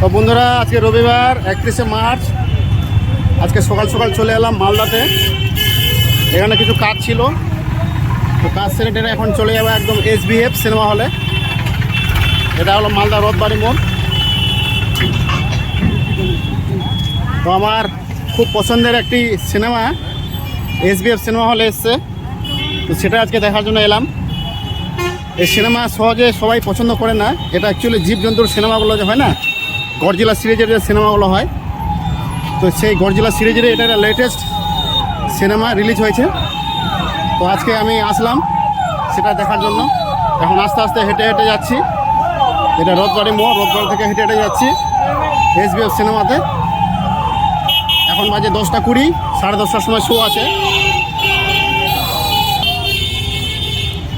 তো বন্ধুরা, আজকে রবিবার, একত্রিশে মার্চ। আজকে সকাল সকাল চলে এলাম মালদাতে। এখানে কিছু কাজ ছিল। তো কাজ সেরে টেরে এখন চলে যাব একদম এসবিএফ সিনেমা হলে। এটা হলো মালদা রথবাড়ি মোড়। তো আমার খুব পছন্দের একটি সিনেমা, এসবিএফ সিনেমা হলে এসছে। তো সেটা আজকে দেখার জন্য এলাম। এই সিনেমা সহজে সবাই পছন্দ করে না। এটা অ্যাকচুয়ালি জীবজন্তুর সিনেমাগুলো যে হয় না গরজিলা সিরিজের যে সিনেমাগুলো হয়, তো সেই গরজিলা সিরিজের এটা লেটেস্ট সিনেমা রিলিজ হয়েছে। তো আজকে আমি আসলাম সেটা দেখার জন্য। এখন আস্তে আস্তে হেঁটে হেঁটে যাচ্ছি। এটা রথবাড়ি মোড় রথবাড়ি থেকে হেঁটে হেঁটে যাচ্ছি এসবিএফ সিনেমাতে। এখন বাজে দশটা কুড়ি, সাড়ে দশটার সময় শো আছে।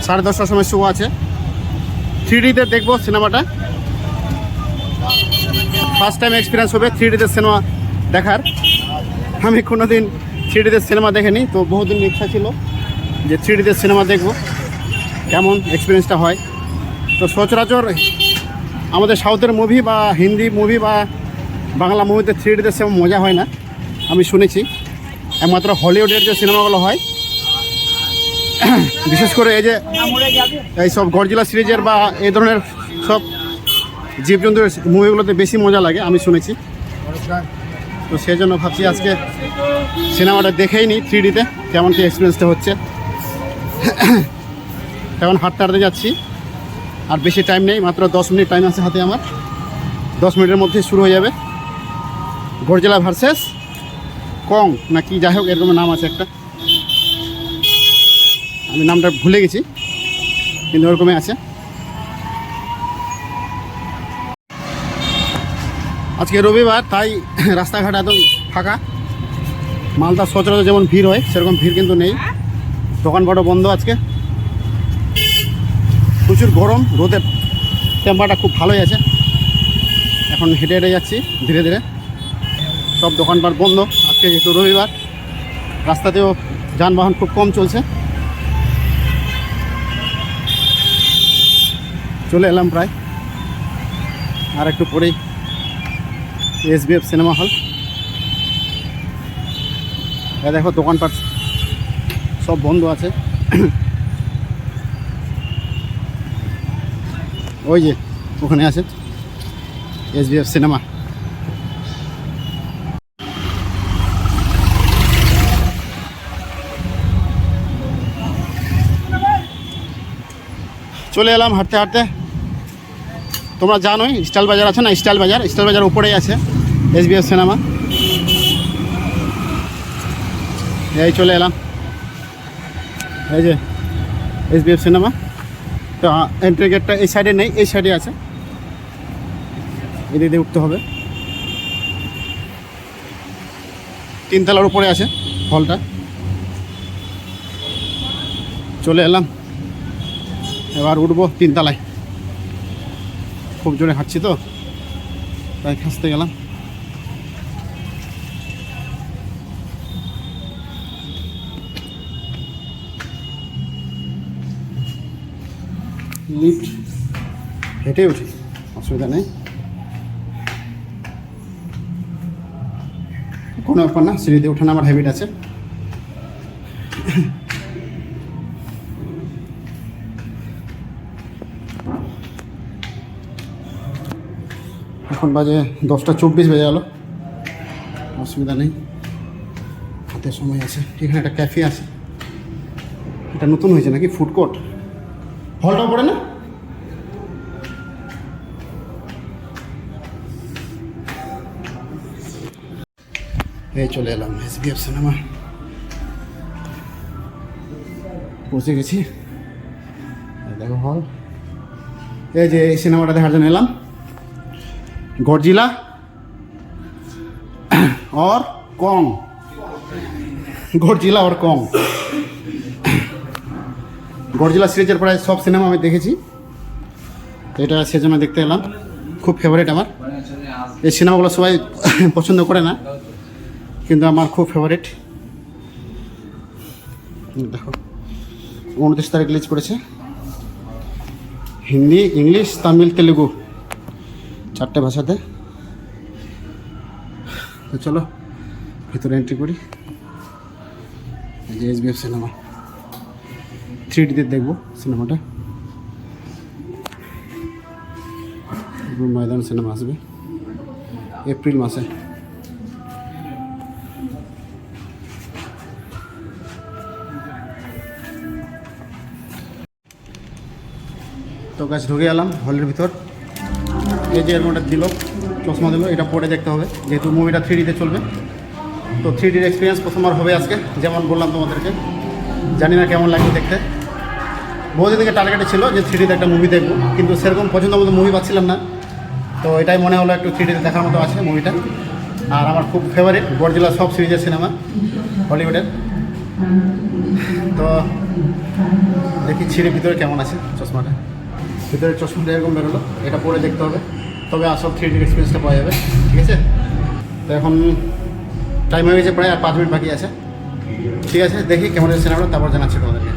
সাড়ে দশটার সময় শো আছে। থ্রি ডিতে দেখব সিনেমাটা। ফার্স্ট টাইম এক্সপিরিয়েন্স হবে থ্রি ডিতে সিনেমা দেখার। আমি কোনো দিন থ্রি ডিতে সিনেমা দেখিনি, তো বহুদিন ইচ্ছা ছিল যে থ্রি ডিতে সিনেমা দেখব, কেমন এক্সপিরিয়েন্সটা হয়। তো সচরাচর আমাদের সাউথের মুভি বা হিন্দি মুভি বা বাংলা মুভিতে থ্রি ডিতে সেরকম মজা হয় না, আমি শুনেছি। একমাত্র হলিউডের যে সিনেমাগুলো হয়, বিশেষ করে এই যে এই সব গরজিলা সিরিজের বা এই ধরনের সব জীবজন্তুর মুভিগুলোতে বেশি মজা লাগে, আমি শুনেছি। তো সেই জন্য ভাবছি আজকে সিনেমাটা দেখেই নিই থ্রি ডিতে কেমন কি এক্সপিরিয়েন্সটা হচ্ছে। এখন হাঁটতে হাঁটতে যাচ্ছি, আর বেশি টাইম নেই, মাত্র দশ মিনিট টাইম আছে হাতে আমার। দশ মিনিটের মধ্যে শুরু হয়ে যাবে। গরজেলা ভার্সেস, কং, না কি, যাই হোক, এরকম নাম আছে একটা। আমি নামটা ভুলে গেছি, কিন্তু ওরকমই আছে। আজকে রবিবার, তাই রাস্তাঘাট একদম ফাঁকা। মালদা সচরাচর যেমন ভিড় হয়, সেরকম ভিড় কিন্তু নেই। দোকানপাটও বন্ধ আজকে। প্রচুর গরম, রোদের টেম্পারটা খুব ভালোই আছে। এখন হেঁটে হেঁটে যাচ্ছি, ধীরে ধীরে। সব দোকানপাট বন্ধ, আজকে যেহেতু রবিবার, রাস্তাতেও যানবাহন খুব কম চলছে। চলে এলাম প্রায়। আর একটু পরেই এসবিএফ সিনেমা হল। দেখো দোকানপাট, সব বন্ধ আছে। ওই যে, ওখানে আছে এসবিএফ সিনেমা। চলে এলাম হাঁটতে হাঁটতে। তোমরা জানোই, স্টাইল বাজার আছে না? স্টাইল বাজার স্টাইল বাজার উপরেই আছে এসবিএস সিনেমা। এই চলে এলাম। এই যে এসবিএফ সিনেমা। তো এন্ট্রি গেটটা এই সাইডে নেই, এই সাইডে আছে। এদিকে দিয়ে উঠতে হবে। তিনতলার উপরে আছে হলটা। চলে এলাম। এবার উঠবো তিনতলায়। খুব জোরে হাঁটছি তো, তাই খাসতে গেলাম। লিফট হেঁটে উঠি, অসুবিধা নেই। কোনো ব্যাপার না, সিঁড়িতে ওঠানো আমার হ্যাবিট আছে। এখন বাজে দশটা চব্বিশ বেজে গেল। অসুবিধা নেই। হাতে সময় আছে। এখানে একটা ক্যাফে আছে। এটা নতুন হয়েছে নাকি? Food court. হলটা পড়ে না? এই চলে এলাম। S SBF cinema. পৌঁছে গেছি। দেখো হল। এই যে এই সিনেমাটা দেখার জন্য এলাম। গডজিলা और कॉन्ग গডজিলা और কং গডজিলা সিরিজের প্রায় সব সিনেমা আমি দেখেছি তো এটা সেজন্য দেখতে এলাম খুব ফেভারিট আমার এই সিনেমাগুলো সবাই পছন্দ করে না কিন্তু আমার খুব ফেভারিট দেখো উনত্রিশ তারিখ রিলিজ করেছে হিন্দি ইংলিশ তামিল তেলেগু চারটে ভাষাতে। তো চলো, ভিতরে এন্ট্রি করি। এই যে এসবিএফ সিনেমা। থ্রি ডিতে দেখব সিনেমাটা। ময়দান সিনেমা আসবে। এপ্রিল মাসে। তো গাছ ঢুকে গেলাম হলের ভিতর। এই যে এরকমটা দিল, চশমা দিল, এটা পরে দেখতে হবে, যেহেতু মুভিটা থ্রি ডিতে চলবে। তো থ্রি ডির এক্সপিরিয়েন্স প্রথমবার হবে আজকে, যেমন বললাম তোমাদেরকে। জানি না কেমন লাগবে দেখতে। বহুদিন থেকে টার্গেটে ছিল যে থ্রি ডিতে একটা মুভি দেখব, কিন্তু সেরকম পছন্দ মতো মুভি পাচ্ছিলাম না। তো এটাই মনে হলো একটু থ্রি ডিতে দেখার মতো আছে মুভিটা আর আমার খুব ফেভারিট গরজিলা সব সিরিজের সিনেমা হলিউডের। তো দেখি ছিঁড়ে ভিতরে কেমন আছে চশমাটা। ভিতরে চশমাটা এরকম বেরোলো, এটা পরে দেখতে হবে। তবে আসল থ্রি ডির এক্সপিরিয়েন্সটা পাওয়া যাবে, ঠিক আছে? তো এখন টাইম হয়ে গেছে প্রায় আর পাঁচ মিনিট বাকি আছে। ঠিক আছে, দেখি কেমন সিনেমাটা, তারপর জানাচ্ছি তোমাদেরকে।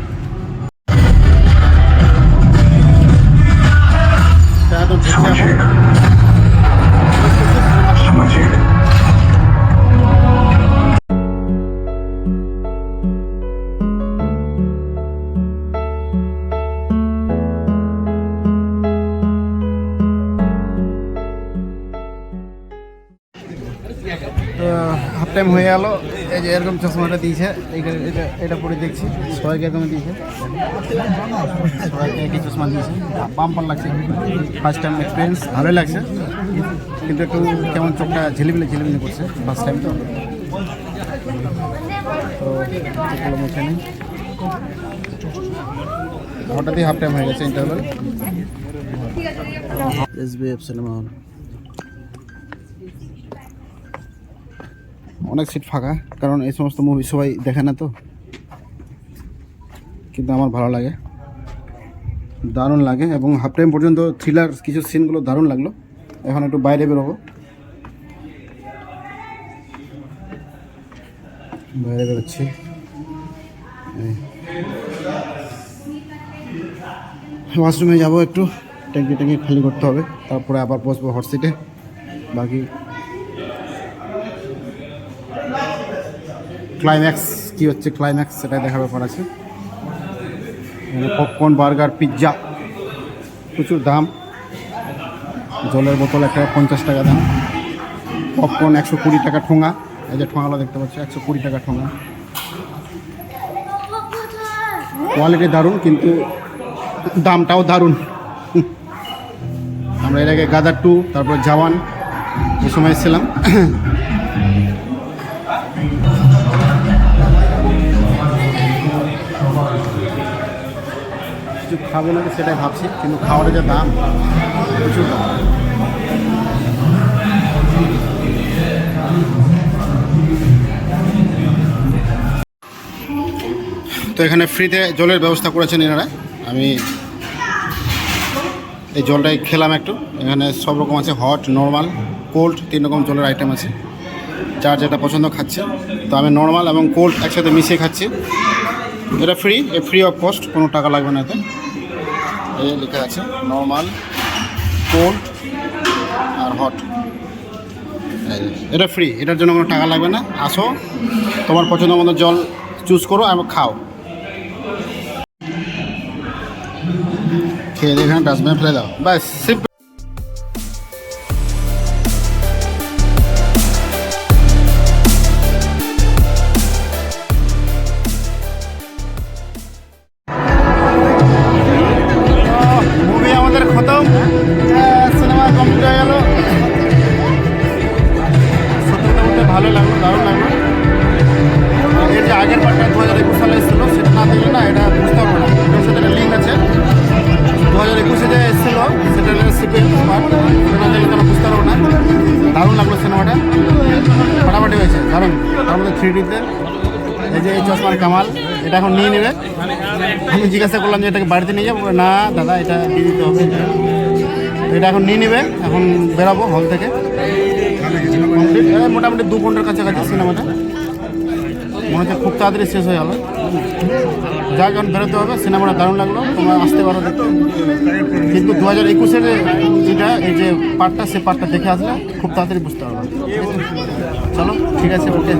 এরকম চশমাটা দিয়েছে। এইটা এটা এটা পরে দেখছি। সবাইকে এরকম দিয়েছে। সবাইকে চশমা দিয়েছে। পাম্পার লাগছে। ফার্স্ট টাইম এক্সপিরিয়েন্স ভালোই লাগছে। কিন্তু একটু কেমন চোখটা ঝিলিমিলি ঝিলিমিলি করছে ফার্স্ট টাইম তো। তো নিই। হঠাৎই হাফ টাইম হয়ে গেছে interval S B F cinema hall. অনেক সিট ফাঁকা, কারণ এই সমস্ত মুভি সবাই দেখে না তো। কিন্তু আমার ভালো লাগে। দারুণ লাগে এবং হাফ টাইম পর্যন্ত থ্রিলার কিছু সিনগুলো দারুণ লাগল। এখন একটু বাইরে বেরোবো। বাইরে বেরোচ্ছি। ওয়াশরুমে যাব একটু। ট্যাঙ্কি ট্যাঙ্কি খালি করতে হবে। তারপরে আবার বসবো হট সিটে বাকি ক্লাইম্যাক্স কী হচ্ছে ক্লাইম্যাক্স সেটা দেখার ব্যাপার আছে। পপকর্ন বার্গার পিৎজা প্রচুর দাম। জলের বোতল একটা পঞ্চাশ টাকা দাম। পপকর্ন একশো কুড়ি টাকা ঠোঙা। এই যে ঠোঙাগুলো দেখতে পাচ্ছি, একশো কুড়ি টাকা ঠোঙা। কোয়ালিটি দারুণ, কিন্তু দামটাও দারুণ। আমরা এর আগে গাদার টু তারপর জাওয়ান এই সময় এসেছিলাম। কিছু খাব নাকি সেটাই ভাবছি, কিন্তু খাওয়ার যা দাম প্রচুর দাম। তো এখানে ফ্রিতে জলের ব্যবস্থা করেছেন এনারা। আমি এই জলটাই খেলাম একটু। এখানে সব রকম আছে, হট, নর্মাল, কোল্ড, তিন রকম জলের আইটেম আছে। যার যেটা পছন্দ খাচ্ছে। তো আমি নর্মাল এবং কোল্ড একসাথে মিশিয়ে খাচ্ছি। এটা free, a free of cost, কোনো টাকা লাগবে না এতে। এই লেখা আছে নর্মাল কোল্ড আর হট এটা ফ্রি এটার জন্য কোনো টাকা লাগবে না। আসো, তোমার পছন্দ মতো জল চুজ করো আর খাও। খেয়ে দিয়ে এখানে ডাস্টবিনে ফেলে দাও। ব্যাস এসেছিল সেটা সিপিএম পার্ট সেটা দেখলে তোমরা বুঝতে পারব না। দারুণ লাগল সিনেমাটা। ফাটাফাটি হয়েছে, দারুণ। থ্রি ডিতে এই যে এই চশমার কামাল, এটা এখন নিয়ে নেবে। আমি জিজ্ঞাসা করলাম যে এটাকে বাড়িতে নিয়ে যাব? না, দাদা, এটা দিয়ে দিতে হবে। এটা এখন নিয়ে নেবে, এখন বেরাবো হল থেকে। মোটামুটি দু ঘণ্টার কাছাকাছি সিনেমাটা। মনে হচ্ছে খুব তাড়াতাড়ি শেষ হয়ে গেল। যার কারণ বেরোতে হবে, সিনেমাটা দারুণ লাগল, তোমরা আসতে পারো দেখতে। কিন্তু দু হাজার একুশের যেটা, এই যে পার্টটা, সে পার্টটা দেখে আসলে খুব তাড়াতাড়ি বুঝতে পারবে। চলো, ঠিক আছে, ওকে।